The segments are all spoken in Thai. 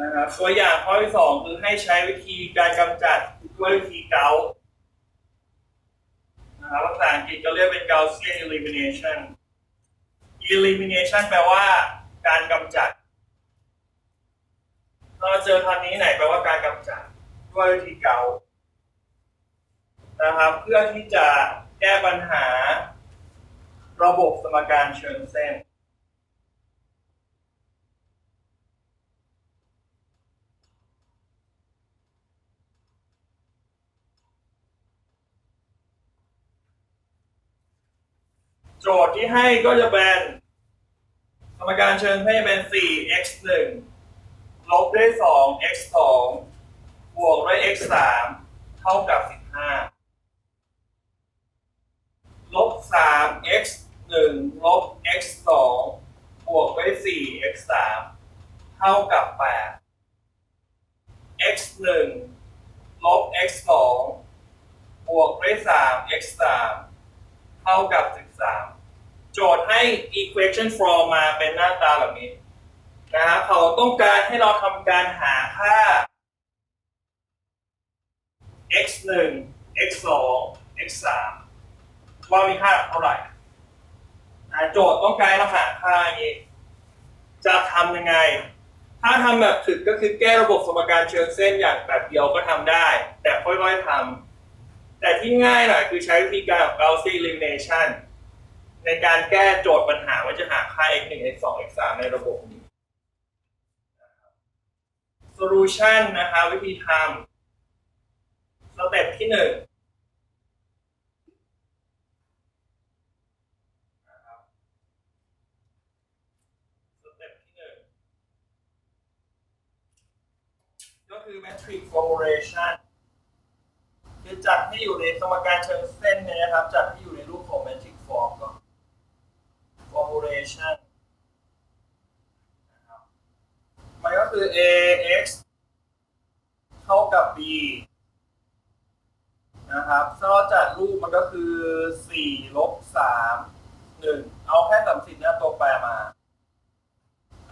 นะครับตัวอย่างข้อที่สองคือให้ใช้วิธีการกำจัดด้วยวิธีเกาต์นะครับภาษาอังกฤษก็เรียกเป็น Gaussian elimination elimination แปลว่าการกำจัดเราเจอคำนี้ไหนแปลว่าการกำจัดด้วยวิธีเกาต์นะครับ เพื่อที่จะแก้ปัญหาระบบสมการเชิงเส้น โจทย์ที่ให้ก็จะเป็นสมการเชิงเส้เป็น 4 x 1ลบด้วย 2 x 2บวกด้วย x 3เท่ากับ 15 ลบ 3 x 1ลบ x 2บวกด้วย 4 x 3เท่ากับ 8 x 1ลบ x 2บวกด้วย 3 x 3เท่ากับ 3 โจทย์ให้ equation form มาเป็นหน้าตาแบบนี้นะครับเขาต้องการให้เราทำการหาค่า x 1 x 2 x 3ว่ามีค่าเท่าไหร่โจทย์ต้องการเราหาค่าอย่างนี้จะทำยังไง ถ้าทำแบบถึกก็คือแก้ระบบสมการเชิงเส้นอย่างแบบเดียวก็ทำได้ แต่ค่อยๆทำแต่ที่ง่ายหน่อยคือใช้วิธีการแบบ Gaussian elimination ในการแก้โจทย์ปัญหาว่าจะหาค่า x 1 x 2 x 3ในระบบนี้ solution นะครับวิธีทำสเต็ปที่หนึ่ง step ที่หนึ่งก็คือ metric formulation คือจัดให้อยู่ในสมการเชิงเส้นเนี่ยนะครับ จัดให้อยู่ในรูปของ metric form ก่อน formulation นะครับมันก็คือ ax เท่ากับ b นะครับถ้าเราจัดรูปมันก็คือ4ลบ3 1 เอาแค่สามสิบหน้ตัวแปรมา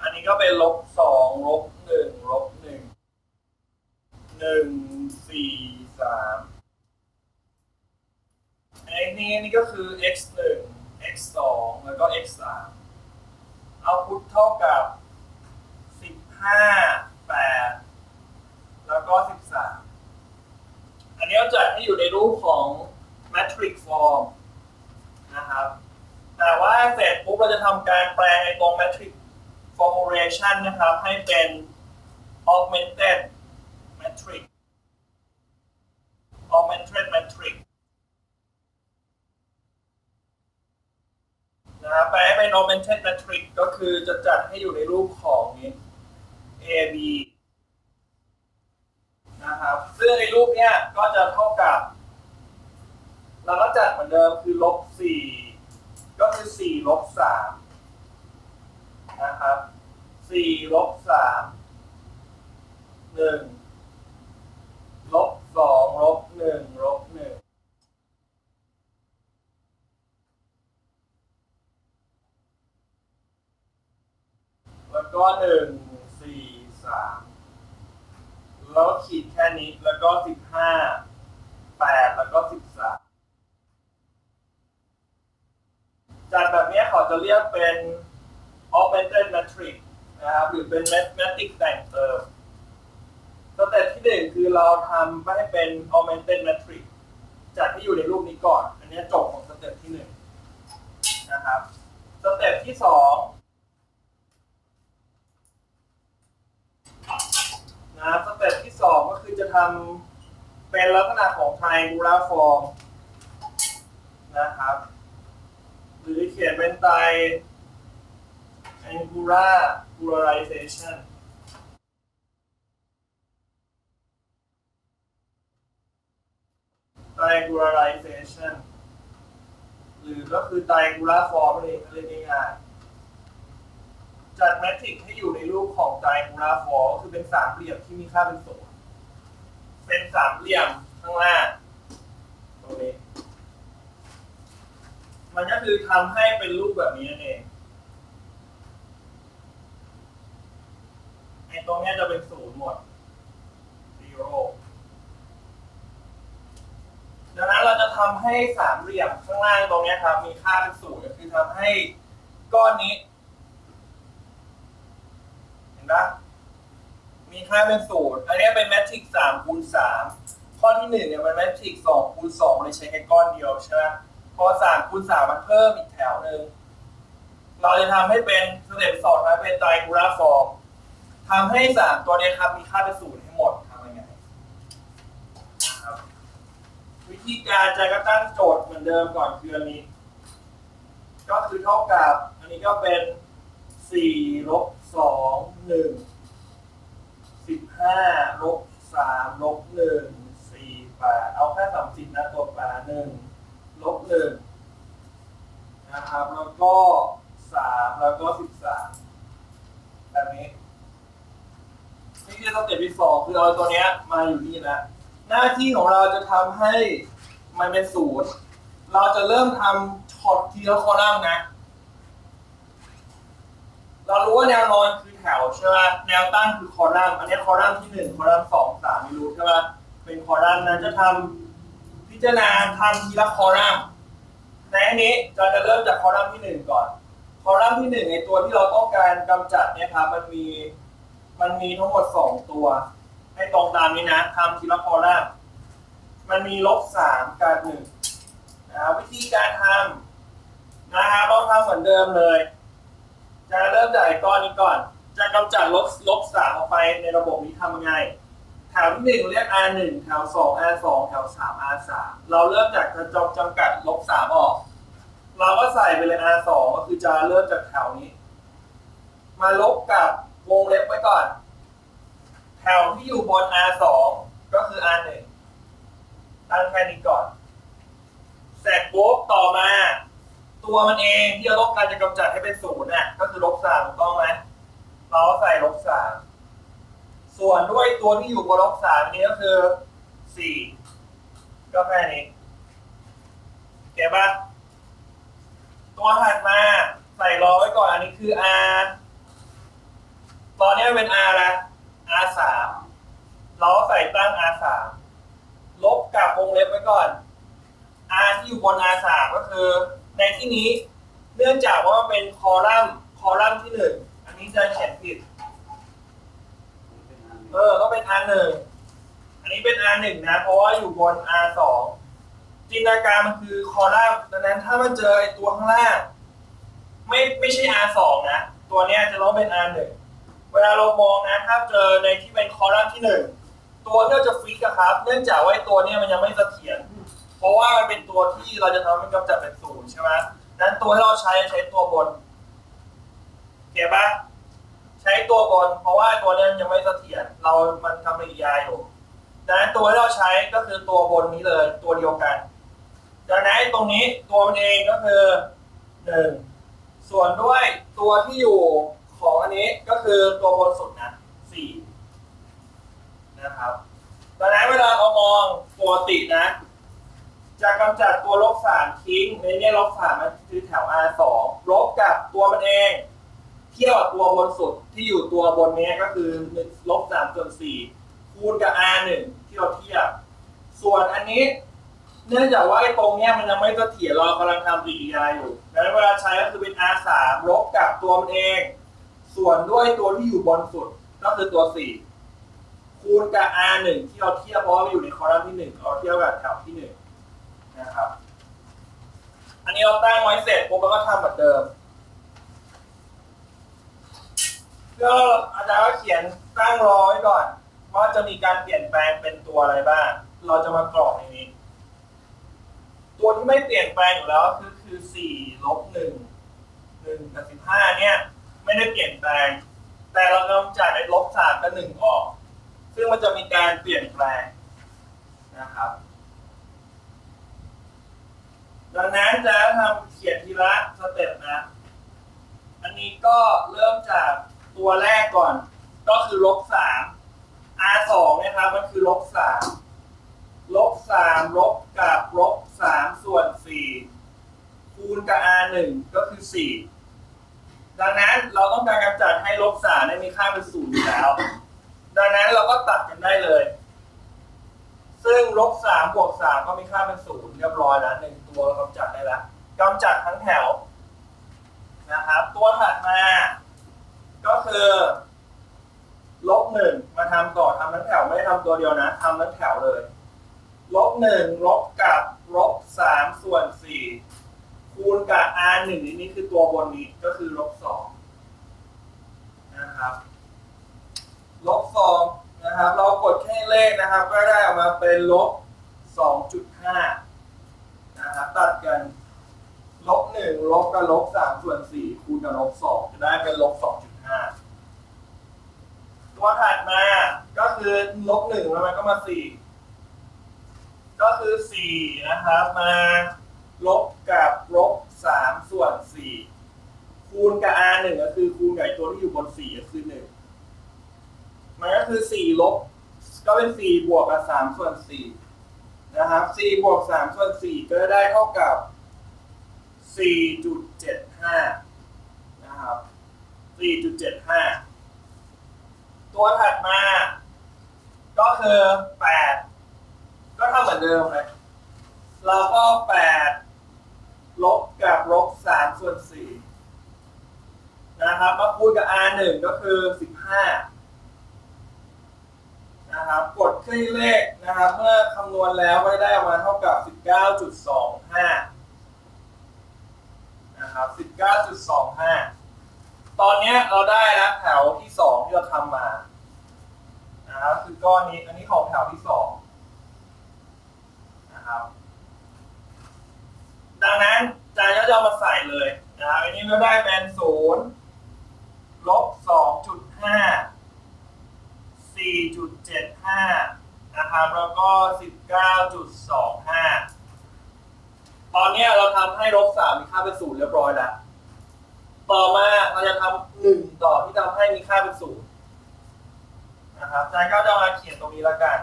อันนี้ก็เป็นลบ2ลบ1ลบ1 1 4 3อันนี้นี่ก็คือ x 1 x 2แล้ว ก็ x 3เอาพุทเท่ากับ 15 8 แล้วก็ 13 อันนี้เราจัดให้อยู่ในรูปของ matrix form นะครับ แต่ว่าเสร็จปุ๊บเราจะทำการแปลงในตรง matrix formulation นะครับ ให้เป็น augmented matrix augmented matrix นะครับแปลให้เป็น augmented matrix ก็คือจะจัดให้อยู่ในรูปของนี้ A B นะครับ ซึ่งในรูปเนี้ยก็จะเท่ากับ เราก็จัดเหมือนเดิมคือลบสี่ก็คือสี่ลบสามนะครับสี่ลบสามหนึ่งลบสองลบหนึ่งลบหนึ่ง แล้วก็ หนึ่งสี่สามแล้วขีดแค่นี้แล้วก็สิบห้าแปดแล้วก็สิบสามจัดแบบนี้เขาจะเรียกเป็น augmented matrix นะครับหรือเป็น matrix แต่งเติมสเต็ปที่หนึ่งคือเราทำให้เป็น augmented matrix จัดให้อยู่ในรูปนี้ก่อน อันนี้จบของสเต็ปที่หนึ่งนะครับ สเต็ปที่สอง นะสเต็ปที่สองก็คือจะทำเป็นลักษณะของ triangular form นะครับ หรือเขียนเป็นไต angular polarization ไ triangularization หรือก็คือ triangular form นั่นเองเรียกง่ายๆ จัดแมทริกซ์ให้อยู่ในรูปของไดมูราฟอร์คือเป็นสามเหลี่ยมที่มีค่าเป็นศูนย์เป็นสามเหลี่ยมข้างล่างตรงนี้มันก็คือทำให้เป็นรูปแบบนี้นั่นเองไอ้ตรงนี้จะเป็นศูนย์หมด zero ดังนั้นเราจะทำให้สามเหลี่ยมข้างล่างตรงนี้ครับ มีค่าเป็นศูนย์ก็คือทำให้ก้อนนี้ ห็นปะมีค่าเป็นศูนย์อันนี้เป็นแมทริกซ์สามคูณสามข้อที่หนึ่งเนี่ยมันแมทริกซ์สองคูณสองเลยใช้แค่ก้อนเดียวใช่ไหมพอสามคูณสามมันเพิ่มอีกแถวหนึ่งเราจะทำให้เป็นสเต็ปสองนะเป็นไตรกูราฟอร์มทำให้สามตัวนี้ครับมีค่าเป็นศูนย์ให้หมดทำยังไงครับวิธีการจะก็ตั้งโจทย์เหมือนเดิมก่อนคืออันนี้ ก็คือเท่ากับ อันนี้ก็เป็นสี่ลบ สองหนึ่งสิบห้าลบสามลบหนึ่งสี่แปดเอาแค่สามสิบนะตัวแปดหนึ่งลบหนึ่งนะครับแล้วก็สามแล้วก็สิบสามแบบนี้นี่คือสเต็ปที่สองคือเอาตัวเนี้ยมาอยู่นี่นะหน้าที่ของเราจะทำให้มันเป็นศูนย์เราจะเริ่มทำช็อตทีละคอลัมน์นะ เรารู้ว่าแนวนอนคือแถวใช่ไหมแนวตั้งคือคอลัมน์อันนี้คอลัมน์ที่หนึ่งคอลัมน์สองสามไม่รู้ใช่ไหมเป็นคอลัมน์นั้นจะทำพิจารณาทำทีละคอลัมน์ในอันนี้เราจะเริ่มจากคอลัมน์ที่หนึ่งก่อน คอลัมน์ที่หนึ่งในตัวที่เราต้องการกำจัดเนี่ยครับมันมีมันมีทั้งหมดสองตัว ให้ตรงตามนี้นะทำทีละคอลัมน์มันมีลบสามกับหนึ่งนะวิธีการทำนะครับเราทำเหมือนเดิมเลย จะเริ่มจากไอ้ก้อนนี้ก่อน จะกำจัดลบลบสามออกไปในระบบนี้ทำยังไงแถวหนึ่งเรียก R หนึ่งแถวสอง R สองแถวสาม R สามเราเริ่มจากจะจำจำกัดลบสามออก เราก็ใส่ไปเลย R สองก็คือจะเริ่มจากแถวนี้ มาลบกับวงเล็บไว้ก่อน แถวที่อยู่บน R สองก็คือ R หนึ่งตั้งแค่นี้ก่อน เสร็จปุ๊บต่อมา ตัวมันเองที่เราต้องการจะกำจัดให้เป็นศูนย์น่ะก็คือลบสามถูกต้องไหมเราใส่ลบสามส่วนด้วยตัวที่อยู่บนลบสามนี้ก็คือสี่ก็แค่นี้เก็บปะตัวถัดมาใส่รอไว้ก่อนอันนี้คือ R ตอนนี้เป็น R ละ R สามเราใส่ตั้ง R สามลบกับวงเล็บไว้ก่อน R ที่อยู่บน R สามก็คือ ในที่นี้เนื่องจากว่ามันเป็นคอลัมน์คอลัมน์ที่หนึ่งอันนี้จะเขียนผิด เออต้องเป็น R หนึ่งอันนี้เป็น R หนึ่งนะ เพราะว่าอยู่บน R สองจินตนาการมันคือคอลัมน์ดังนั้นถ้ามันเจอไอ้ตัวข้างล่างไม่ไม่ใช่ R สองนะ ตัวเนี้ยจะต้องเป็น R หนึ่งเวลาเรามองนะถ้าเจอในที่เป็นคอลัมน์ที่หนึ่งตัวที่เราจะฟิกอะครับ เนื่องจากว่าไอ้ตัวเนี้ยมันยังไม่เสถียร เพราะว่ามันเป็นตัวที่เราจะทำให้มันกำจัดเป็นศูนย์ใช่ไหมนั้นตัวที่เราใช้ใช้ตัวบนเก็บปะใช้ตัวบน เพราะว่าตัวนี้ยังไม่เสถียรเรามันทำปฏิกิริยาอยู่ดังนั้นตัวที่เราใช้ก็คือตัวบนนี้เลย ตัวเดียวกันดังนั้นตรงนี้ตัวมันเองก็คือหนึ่งส่วนด้วยตัวที่อยู่ของอันนี้ก็คือตัวบนสุดนะสี่นะครับดังนั้นเวลาเรามองปกตินะ จะกำจัดตัวลบสามทิ้งในนี้ลบสามมันคือแถว R สองลบกับตัวมันเอง เทียบกับตัวบนสุดที่อยู่ตัวบนนี้ก็คือลบสามส่วนสี่คูณกับ r หนึ่งที่เราเทียบ ส่วนอันนี้ เนื่องจากว่าไอ้ตรงเนี้ยมันยังไม่เสถียรเรากำลังทำปฏิกิริยาอยู่ดังนั้นเวลาใช้ก็คือเป็น r สามลบกับตัวมันเอง ส่วนด้วยตัวที่อยู่บนสุดก็คือตัวสี่คูณกับ r หนึ่งที่เราเทียบเพราะว่ามันอยู่ในคอลัมน์ที่หนึ่งเราเทียบกับแถวที่หนึ่ง นะครับ อันนี้เราตั้งไว้เสร็จปุ๊บเราก็ทำเหมือนเดิมก็อาจารย์ก็เขียนตั้งรอไว้ก่อนว่าจะมีการเปลี่ยนแปลงเป็นตัวอะไรบ้าง เราจะมากรอกในนี้ ตัวที่ไม่เปลี่ยนแปลงอยู่แล้วคือคือสี่ลบหนึ่งหนึ่งกับสิบห้าเนี่ย ไม่ได้เปลี่ยนแปลง แต่เรากำจัดไอ้ลบสามกับหนึ่งออก ซึ่งมันจะมีการเปลี่ยนแปลงนะครับ ดังนั้นจะทำเขียนทีละสเต็ปนะ อันนี้ก็เริ่มจากตัวแรกก่อน ก็คือลบสาม R สองนะครับมันคือลบสามลบสามลบกับลบสามส่วนสี่คูณกับ R หนึ่งก็คือสี่ดังนั้นเราต้องการกำจัดให้ลบสามได้มีค่าเป็นศูนย์อยู่แล้ว ดังนั้นเราก็ตัดกันได้เลย ซึ่งลบสามบวกสามก็มีค่าเป็นศูนย์เรียบร้อยแล้วหนึ่งตัวเรากำจัดได้แล้วกำจัดทั้งแถวนะครับ ตัวถัดมา ก็คือลบหนึ่งมาทำต่อทำทั้งแถวไม่ได้ทำตัวเดียวนะทำทั้งแถวเลยลบหนึ่งลบกับลบสามส่วนสี่คูณกับ r หนึ่งนี่คือตัวบนนี้ก็คือลบสองนะครับลบสอง นะครับ เรากดแค่เลขนะครับ ก็ได้ออกมาเป็นลบสองจุดห้านะครับ ตัดกันลบหนึ่งลบกับลบสามส่วนสี่คูณกับลบสองจะได้เป็นลบสองจุดห้าตัวถัดมาก็คือลบหนึ่งแล้วมันก็มาสี่ก็คือ 4 นะครับมาลบกับลบ 3 ส่วน 4 คูณกับ r 1ก็คือคูณกับตัวที่อยู่บน 4 ก็คือ 1 มันก็คือ4ลบ ก็เป็น4บวกกับ3ส่วน4นะครับ4บวก3ส่วน4ก็ได้เท่ากับ4.75นะครับ4.75ตัวถัดมา ก็คือ8ก็เทำเหมือนเดิมเลยเราก็แปดลบกับลบสามส่วนสี่นะครับมาคูณกับ r หนึ่งก็คือสิบห้า นะครับกดคลี่เลขนะครับเมื่อคำนวณแล้วก็ได้ออกมาเท่ากับสิบเก้าจุดสองห้านะครับสิบเก้าจุดสองห้าตอนนี้เราได้แล้วแถวที่สองที่เราทำมานะครับคือก้อนนี้ อันนี้ของแถวที่สองนะครับ ดังนั้นจารย์ก็จะเอามาใส่เลยนะครับอันนี้ก็ได้เป็นศูนย์ลบส องจุดห้าสี่จุดเจ็ดห้านะครับ แล้วก็สิบเก้าจุดสองห้าตอนนี้เราทำให้ลบสามมีค่าเป็นศูนย์เรียบร้อยแล้ว ต่อมาเราจะทำหนึ่งต่อที่ทำให้มีค่าเป็นศูนย์นะครับอาจารย์ก็จะมาเขียนตรงนี้ล้วกัน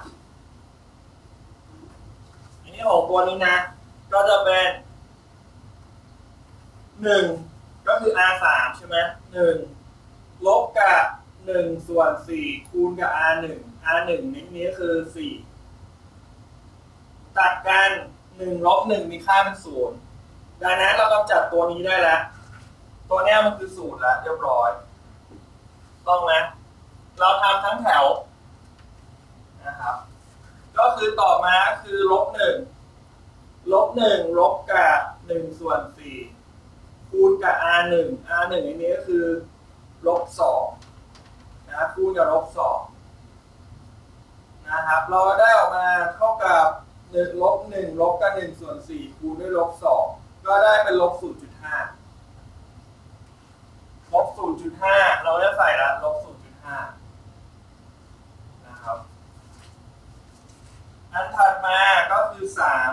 อันนี้ของตัวนี้นะ ก็จะเป็นหนึ่งก็คือ r สามใช่ไหมหนึ่ง หนึ่งส่วนสี่คูณกับ r หนึ่ง r หนึ่งนี้นี้คือสี่ตัดกันหนึ่งลบหนึ่งมีค่าเป็นศูนย์ดังนั้นเรากำจัดตัวนี้ได้แล้ว ตัวนี้มันคือศูนย์แล้วเรียบร้อย ต้องไหมเราทำทั้งแถวนะครับ ก็คือต่อมาคือลบหนึ่งลบหนึ่งลบกับหนึ่งส่วนสี่คูณกับ r หนึ่ง r หนึ่งอันนี้ก็คือลบสอง นะคูณกับลบสองนะครับ เราได้ออกมาเท่ากับหนึ่งลบหนึ่งลบกับหนึ่งส่วนสี่คูณด้วยลบสองก็ได้เป็นลบศูนย์จุดห้าลบศูนย์จุดห้าเราได้ใส่ละลบศูนย์จุดห้านะครับ อันถัดมาก็คือสาม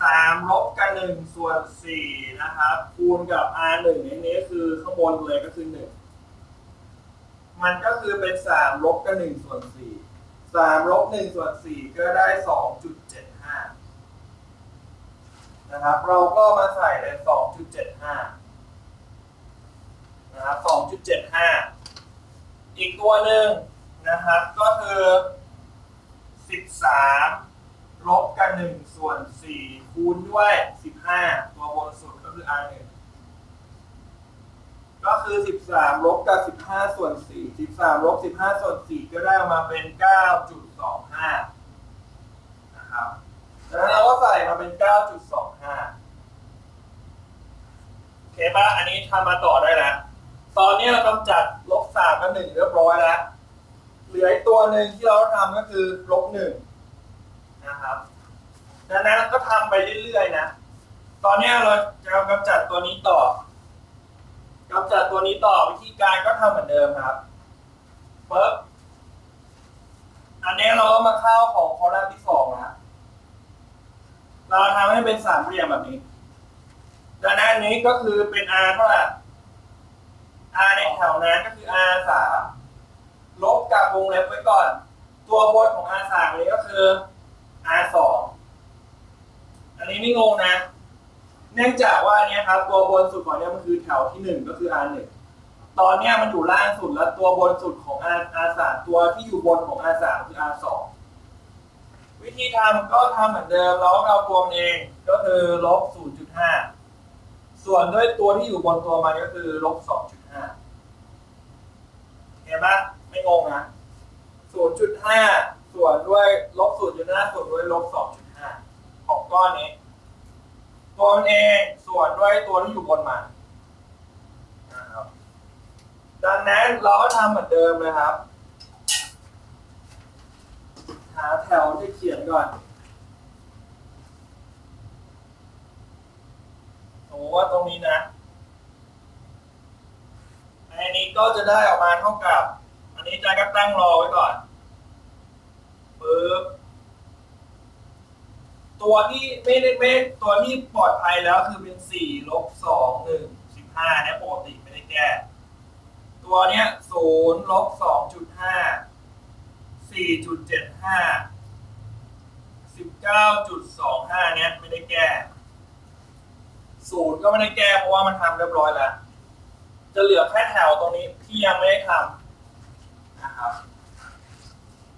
สามลบกับหนึ่งส่วนสี่นะครับ คูณกับ r หนึ่งในนี้คือข้างบนเลยก็คือหนึ่ง มันก็คือเป็นสามลบกับหนึ่งส่วนสี่สามลบหนึ่งส่วนสี่ก็ได้สองจุดเจ็ดห้านะครับ เราก็มาใส่เลยสองจุดเจ็ดห้านะครับสองจุดเจ็ดห้าอีกตัวหนึ่งนะครับ ก็คือสิบสามลบกับหนึ่งส่วนสี่คูณด้วยสิบห้าตัวบนสุดก็คือ r หนึ่ง ก็คือสิบสามลบกับสิบห้าส่วนสี่สิบสามลบสิบห้าส่วนสี่ก็ได้ออกมาเป็นเก้าจุดสองห้านะครับแล้วเราก็ใส่มาเป็นเก้าจุดสองห้าโอเคปะอันนี้ทำมาต่อได้แล้ว ตอนนี้เรากำจัดลบสามกับหนึ่งเรียบร้อยแล้ว เหลืออีกตัวหนึ่งที่เราทำก็คือลบหนึ่งนะครับ ดังนั้นก็ทำไปเรื่อยๆนะ ตอนนี้เราจะกำจัดตัวนี้ต่อ กำจัดตัวนี้ต่อวิธีการก็ทำเหมือนเดิมครับปึ๊บอันนี้เราก็มาเข้าของคอลัมน์ที่สองนะเราทำให้เป็นสามเหลี่ยมแบบนี้ดังนั้นอันนี้ก็คือเป็น r เท่าไหร่ r ในแถวนั้นก็คือ r สามลบกับวงเล็บไว้ก่อน ตัวบนของ R สามนี้ก็คือ R สองอันนี้ไม่งงนะ เนื่องจากว่าอันเนี้ยครับตัวบนสุดของเนี้ยมันคือแถวที่หนึ่งก็คือ R หนึ่งตอนเนี้ยมันอยู่ล่างสุดแล้วตัวบนสุดของ R R สามตัวที่อยู่บนของ R สามคือ R สองวิธีทำก็ทำเหมือนเดิมเราก็เอาตัวเองก็คือลบ0.5 ส่วนด้วยตัวที่อยู่บนตัวมันก็คือลบ2.5 เห็นปะไม่งงนะ 0.5 ส่วนด้วยลบ0.5 ส่วนด้วยลบ2.5 ของก้อนนี้ ตัวมันเองส่วนด้วยตัวที่อยู่บนมันนะครับดังนั้นเราก็ทำเหมือนเดิมเลยครับ หาแถวที่เขียนก่อนสมมติว่าตรงนี้นะอันนี้ก็จะได้ออกมาเท่ากับ อันนี้อาจารย์ก็ตั้งรอไว้ก่อนปึ๊บ ตัวที่ไม่ได้ไม่ตัวที่ปลอดภัยแล้วคือเป็นสี่ลบสองหนึ่งสิบห้าเนี่ยปกติไม่ได้แก้ ตัวเนี้ยศูนย์ลบสองจุดห้าสี่จุดเจ็ดห้าสิบเก้าจุดสองห้าเนี่ยไม่ได้แก้ศูนย์ก็ไม่ได้แก้เพราะว่ามันทำเรียบร้อยแล้ว จะเหลือแค่แถวตรงนี้ที่ยังไม่ได้ทำนะครับ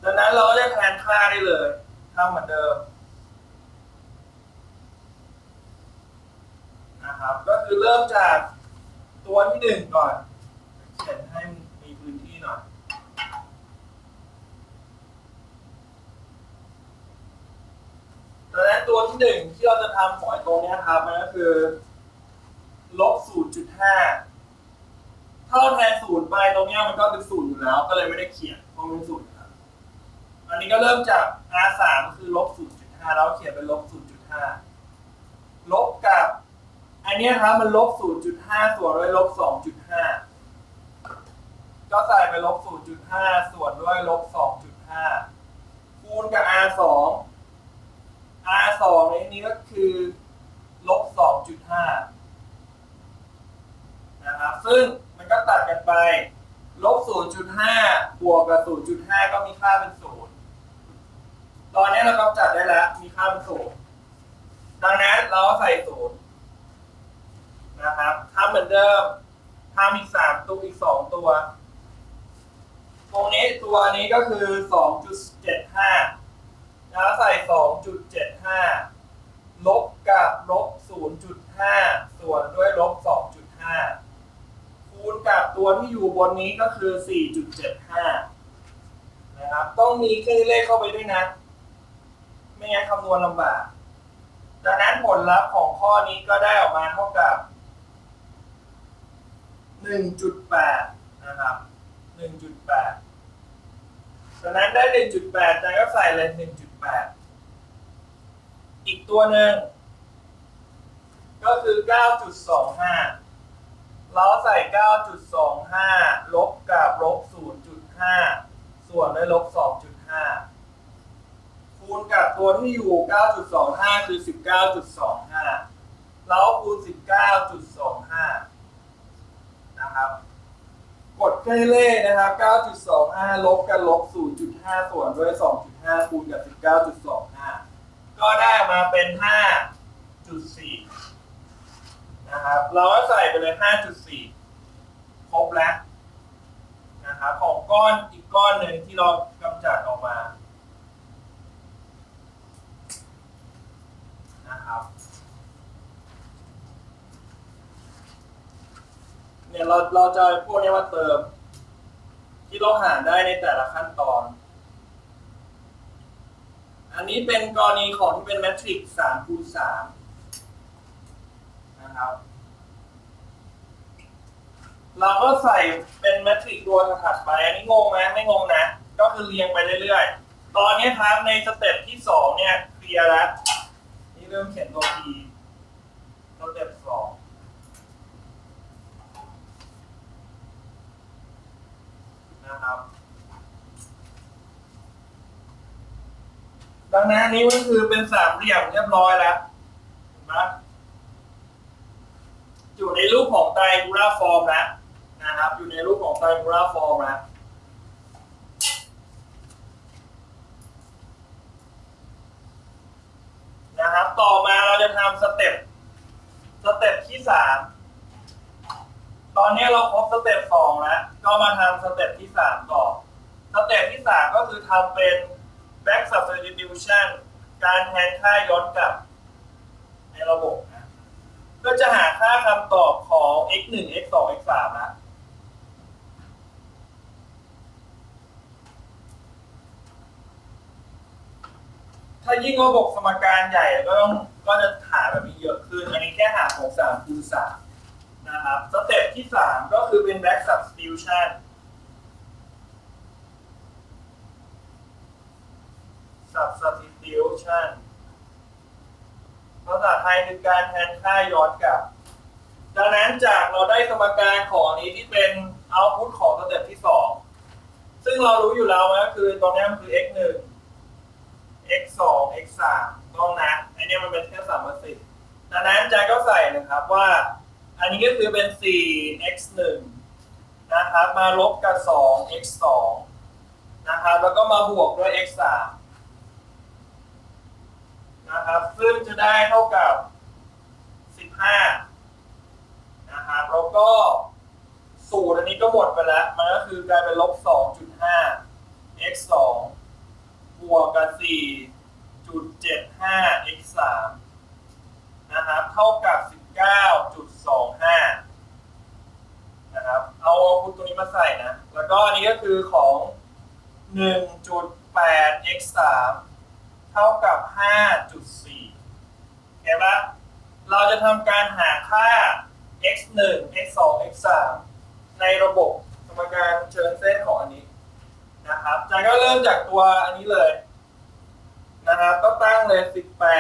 ดังนั้นเราก็จะแทนค่าได้เลยทำเหมือนเดิม นะครับ ก็คือเริ่มจากตัวที่หนึ่งก่อนเขียนให้มีพื้นที่หน่อย ดังนั้นตัวที่หนึ่งที่เราจะทำของไอ้ตรงนี้ครับมันก็คือลบ0.5ถ้าเราแทนศูนย์ไปตรงนี้มันก็เป็นศูนย์อยู่แล้ว ก็เลยไม่ได้เขียนเพราะมันเป็นศูนย์อยู่แล้วอันนี้ก็เริ่มจาก R3 คือลบ0.5แล้วเขียนเป็นลบ0.5ลบกับ อันนี้ครับมันลบ 0.5 ส่วนด้วยลบ 2.5 ก็ใส่ไปลบ 0.5 ส่วนด้วยลบ 2.5 คูณกับ R2 R2 ในนี้ก็คือลบ 2.5 นะครับ ซึ่งมันก็ตัดกันไปลบ 0.5 บวกกับ 0.5 ก็มีค่าเป็น 0 ตอนนี้เรากำจัดได้แล้ว มีค่าเป็น 0 ดังนั้นเราก็ใส่ 0 นะครับทำเหมือนเดิมทำอีก3ตัวอีก2ตัว ตรงนี้ตัวนี้ก็คือ2.75แล้วใส่2.75ลบกับลบ0.5ส่วนด้วยลบ2.5คูณกับตัวที่อยู่บนนี้ก็คือ4.75นะครับ ต้องมีเครื่องเลขเข้าไปด้วยนะ ไม่งั้นคำนวณลำบากดังนั้นผลลัพธ์ของข้อนี้ก็ได้ออกมาเท่ากับ 1.8 นะครับ 1.8ดังนั้นได้ 1.8อาจารย์ก็ใส่เลย 1.8 อีกตัวหนึ่งก็คือ 9.25 เราใส่ 9.25 ลบกับลบ 0.5 ส่วนด้วยลบ 2.5 คูณกับตัวที่อยู่ 9.25 คือ 19.25 แล้วคูณ 19.25 นะครับกดเครื่องเลขนะครับ 9.25 ลบกันลบ 0.5 ส่วนด้วย 2.5 คูณกับ 19.25 ก็ได้มาเป็น 5.4 นะครับ เราก็ใส่ไปเลย 5.4 ครบแล้วนะครับ ของก้อนอีกก้อนหนึ่งที่เรากำจัดออกมา นะครับ เนี่ยเราเราจะพวกนี้มาเติม ที่เราหารได้ในแต่ละขั้นตอน อันนี้เป็นกรณีของที่เป็นแมทริกซ์3คูณ3นะครับเราก็ใส่เป็นแมทริกซ์ตัวถัดไปอันนี้งงไหมไม่งงนะ ก็คือเรียงไปเรื่อยๆ ตอนนี้ครับในสเต็ปที่2เนี่ยเคลียร์แล้ว นี่เริ่มเขียนตัว P สเต็ปสอง นะครับ ดังนั้นนี้ก็คือเป็นสามเหลี่ยมเรียบร้อยแล้วเห็นไหมอยู่ในรูปของไตรบูราฟอร์มแล้วนะครับ อยู่ในรูปของไตรบูราฟอร์มแล้วนะครับ ต่อมาเราจะทำสเต็ป สเต็ปที่สาม ตอนนี้เราครบสเต็ปสองแล้วก็มาทำสเต็ปที่สามต่อ สเต็ปที่สามก็คือทำเป็น back substitution การแทนค่าย้อนกลับ ในระบบนะก็จะหาค่าคำตอบของ x 1 x 2 x 3นะถ้ายิ่งระบบสมการใหญ่ก็ต้องก็จะหาแบบนี้เยอะขึ้น อันนี้แค่หาของสามคูณสาม นะครับสเต็ปที่สามก็คือเป็น back substitution substitution ภาษาไทยคือการแทนค่าย้อนกลับ ดังนั้นจากเราได้สมการของอันนี้ที่เป็น output ของสเต็ปที่สองซึ่งเรารู้อยู่แล้วนะคือตรงนี้มันคือ x 1 x 2 x 3ต้องนะ อันนี้มันเป็นแค่สามสิบดังนั้นอาจารย์ก็ใส่นะครับว่า อันนี้ก็คือเป็น 4 x 1นะครับ มาลบกับ 2 x 2นะครับ แล้วก็มาบวกด้วย x 3นะครับ ซึ่งจะได้เท่ากับ 15นะครับแล้วก็สูตรอันนี้ก็หมดไปแล้ว มันก็คือกลายเป็นลบ 2.5 x 2บวกกับ 4.75 x 3นะครับ เท่ากับ 15 นะครับ เอาเอาพุทตัวนี้มาใส่นะ แล้วก็อันนี้ก็ คือของ 1.8 x 3เท่ากับ 5.4เห็นปะเราจะทำการหาค่า x 1 x 2 x 3ในระบบสมการเชิงเส้นของอันนี้นะครับอาจารย์ก็เริ่มจากตัวอันนี้เลยนะครับก็ตั้งเลย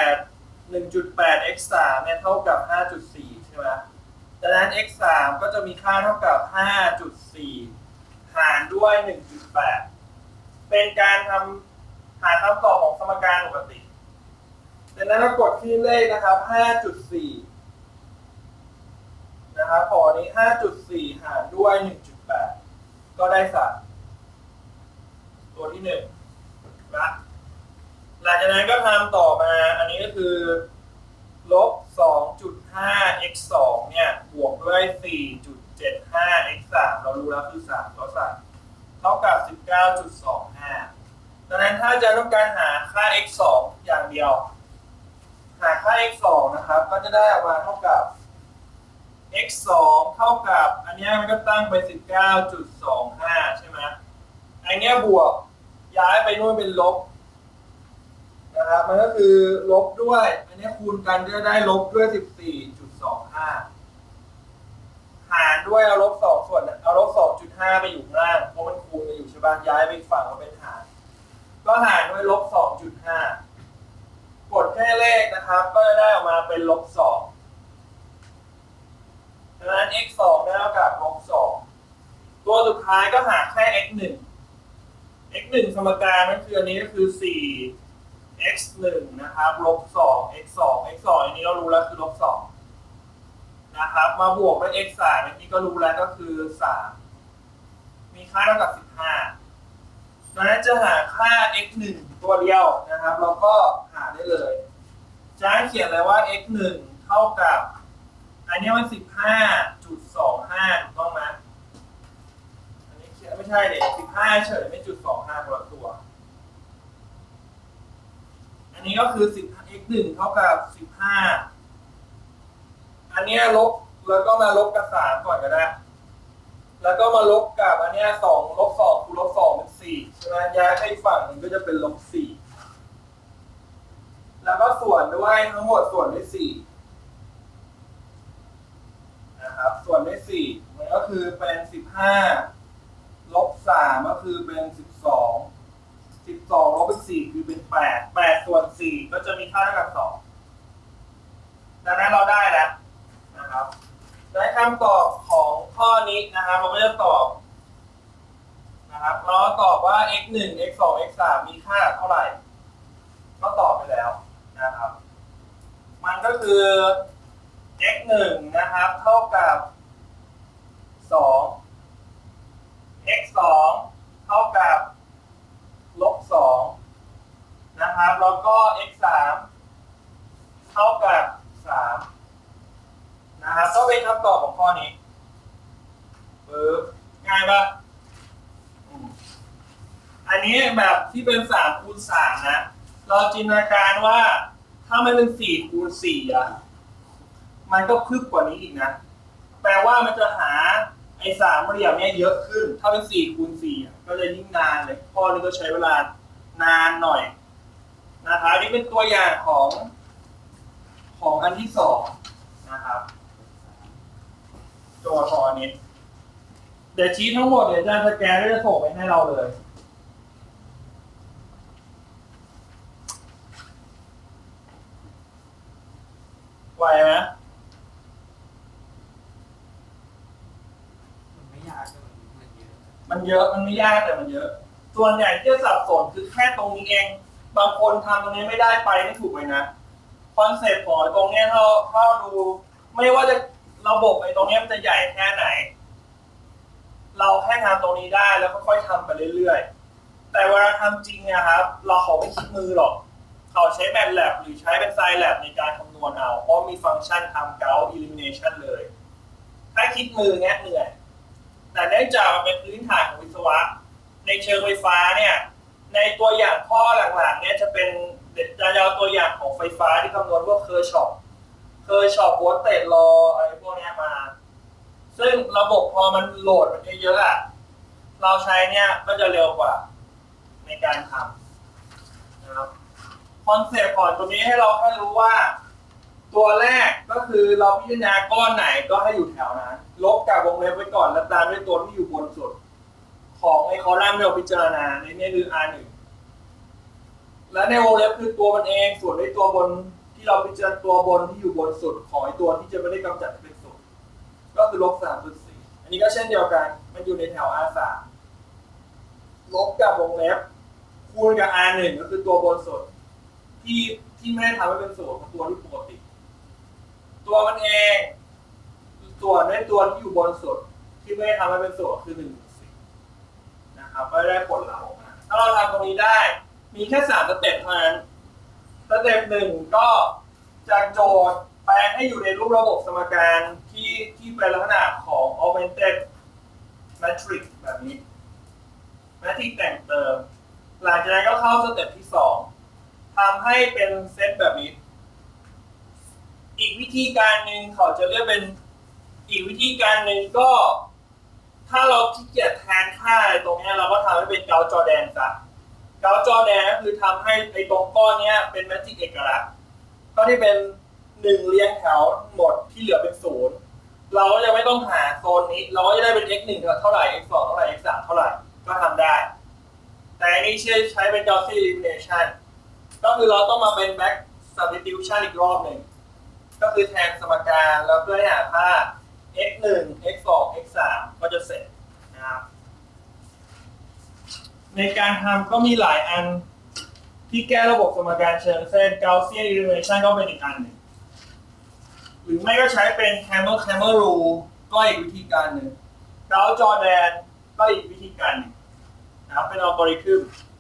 18 1.8 x 3เนี่ยเท่ากับ 5.4 ใช่ไหมดังนั้น x 3ก็จะมีค่าเท่ากับ 5.4 หารด้วย 1.8 เป็นการทำหาคำตอบของสมการปกติดังนั้นเรากดที่เลขนะครับ 5.4 นะครับพอนี้ 5.4 หารด้วย 1.8 ก็ได้สัตว์ตัวที่หนึ่งนะหลังจากนั้นก็ทำต่อมา อันนี้ก็คือลบ 2.5 x 2เนี่ย บวกด้วย 4. 4.75 x 3เรารู้แล้วคือ3ต่อ3เท่ากับ 19.25ดังนั้นถ้าจะต้องการหาค่า x 2อย่างเดียว หาค่า x 2นะครับ ก็จะได้ออกมาเท่ากับ x 2เท่ากับ อันนี้มันก็ตั้งไป 19.25 ใช่ไหมอันนี้บวกย้ายไปนู่นเป็นลบนะครับ มันก็คือลบด้วย อันนี้คูณกันก็ได้ลบด้วย 14.25 หารด้วยเอาลบ2ส่วนเอาลบ2.5ไปอยู่ข้างล่างเพราะมันคูณกันอยู่ใช่ป่ะย้ายไปอีกฝั่งมาเป็นหาร ก็หารด้วยลบ2.5กดแค่เลขนะครับ ก็จะได้ออกมาเป็นลบ2ดังนั้น x 2ได้เท่ากับลบ2ตัวสุดท้ายก็หาแค่ x 1 x 1สมการนั่นคืออันนี้ก็คือ4 x 1นะครับลบ2 x 2 x 2อันนี้เรารู้แล้วคือลบ2 นะครับ มาบวกด้วย x 3อันนี้ก็รู้แล้วก็คือ3มีค่าเท่ากับ15ดังนั้นจะหาค่า x 1ตัวเดียวนะครับเราก็หาได้เลย จะให้เขียนเลยว่า x 1เท่ากับ อันนี้มัน15.25ถูกต้องไหมอันนี้เขียนไม่ใช่เด็ก15เฉยไม่จุด25คนละตัว อันนี้ก็คือ10 x 1เท่ากับ15 อันเนี้ยลบแล้วก็มาลบกับ3ก่อนก็ได้ แล้วก็มาลบกับอันเนี้ย2ลบ2คูณลบ2เป็น4ใช่ไหมย้ายไปฝั่งนึงก็จะเป็นลบ4แล้วก็ส่วนด้วยทั้งหมดส่วนด้วย4นะครับ ส่วนด้วยสี่มันก็คือเป็นสิบห้าลบสามก็คือเป็นสิบสองสิบสองลบเป็นสี่คือเป็นแปดแปดส่วนสี่ก็จะมีค่าเท่ากับสองดังนั้นเราได้แล้ว นะครับได้คำตอบของข้อนี้นะครับ เราก็จะตอบนะครับ เราตอบว่า x 1 x 2 x 3มีค่าเท่าไหร่ ก็ตอบไปแล้วนะครับ มันก็คือ x 1นะครับ เท่ากับ2 x 2เท่ากับลบ2นะครับ แล้วก็ x 3เท่ากับ3 นะครับก็เป็นคำตอบของข้อนี้ปึ๊บง่ายปะอันนี้แบบที่เป็นสามคูณสามนะ เราจินตนาการว่าถ้ามันเป็นสี่คูณสี่อะมันก็คืบกว่านี้อีกนะ แปลว่ามันจะหาไอ้สามเหลี่ยมเนี้ยเยอะขึ้น ถ้าเป็นสี่คูณสี่ก็จะยิ่งนานเลย ข้อนี้ก็ใช้เวลานานหน่อยนะครับนี่เป็นตัวอย่างของของอันที่สองนะครับ จทย์ของอันนี้ เดี๋ยวชี้ทั้งหมดเดี๋ยวอาจารย์สแกนแล้วจะส่งไปให้เราเลย ไหวไหมมันไม่ยากแต่มันมันเยอะมันเยอะมันไม่ยากแต่มันเยอะ ส่วนใหญ่ที่จะสับสนคือแค่ตรงนี้เอง บางคนทำตรงนี้ไม่ได้ไปไม่ถูกเลยนะ คอนเซ็ปต์ของตรงเนี้ยถ้าถ้าดู ไม่ว่าจะ ระบบไอ้ตรงนี้มันจะใหญ่แค่ไหน เราแค่ทำตรงนี้ได้แล้วค่อยๆทำไปเรื่อยๆ แต่เวลาทำจริงนะครับ เราเขาไม่คิดมือหรอก เขาใช้แมทแลบหรือใช้เป็นไซแลบในการคำนวณเอา เพราะมีฟังก์ชันทำเกา elimination เลย ถ้าคิดมือเนี้ยเหนื่อย แต่เนื่องจากมันเป็นพื้นฐานของวิศวะ ในเชิงไฟฟ้าเนี่ย ในตัวอย่างข้อหลังๆเนี่ยจะเป็นจะเอาตัวอย่างของไฟฟ้าที่คำนวณพวกเคอร์ช็อป เคอร์ช็อปโวลเตจลออะไรพวกเนี้ยมา ซึ่งระบบพอมันโหลดมันเยอะๆอะเราใช้เนี่ยก็จะเร็วกว่าในการทำนะครับคอนเซปต์ของตัวนี้ให้เราแค่รู้ว่า ตัวแรกก็คือเราพิจารณาก้อนไหนก็ให้อยู่แถวนั้น ลบกับวงเล็บไว้ก่อนแล้วตามด้วยตัวที่อยู่บนสุด ของไอ้คอลัมน์ที่เราพิจารณาในนี้คือ R หนึ่งและในวงเล็บคือตัวมันเองส่วนไอ้ตัวบน ที่เราพิจารณาตัวบนที่อยู่บนสุดของไอ้ตัวที่จะไม่ได้กำจัดให้เป็นศูนย์ก็คือลบสามจุดสี่อันนี้ก็เช่นเดียวกัน มันอยู่ในแถว R สามลบกับวงเล็บคูณกับ R หนึ่งก็คือตัวบนสุด ที่ที่ไม่ได้ทำให้เป็นศูนย์ของตัวที่ปกติตัวมันเองส่วนในตัวที่อยู่บนสุดที่ไม่ได้ทำให้เป็นศูนย์คือหนึ่งสี่นะครับก็ได้ผลลัพธ์ออกมาถ้าเราทำตรงนี้ได้มีแค่สามสเต็ปเท่านั้น สเต็ปหนึ่งก็จากโจทย์แปลงให้อยู่ในรูประบบสมการที่ที่เป็นลักษณะของ augmented matrix แบบนี้ matrix แต่งเติม หลังจากนั้นก็เข้าสเต็ปที่สองทำให้เป็นเซตแบบนี้ อีกวิธีการหนึ่งเขาจะเรียกเป็นอีกวิธีการหนึ่งก็ ถ้าเราขี้เกียจแทนค่าตรงนี้เราก็ทำให้เป็นเกาจอแดนซะ กาจอแดนก็คือทำให้ไอ้ตรงก้อนเนี้ยเป็นแมทริกเอกลักษณ์ก็ที่เป็นหนึ่งเรียงแถวหมดที่เหลือเป็นศูนย์เราก็จะไม่ต้องหาโซนนี้ เราก็จะได้เป็น x หนึ่งเท่าไหร่ x สองเท่าไหร่ x สามเท่าไหร่ก็ทำได้ แต่อันนี้ใช้ใช้เป็น Gaussian elimination ก็คือเราต้องมาเป็น back substitution อีกรอบหนึ่งก็คือแทนสมการแล้วเพื่อให้หาค่า x 1 x 2 x 3ก็จะเสร็จนะครับ ในการทำก็มีหลายอัน ที่แก้ระบบสมการเชิงเส้น Gaussian elimination ก็เป็นอีกอันหนึ่งหรือไม่ก็ใช้เป็น Hammer Hammer rule ก็อีกวิธีการหนึ่งดาวจอแดนก็อีกวิธีการหนึ่งนะครับเป็นอัลกอริทึม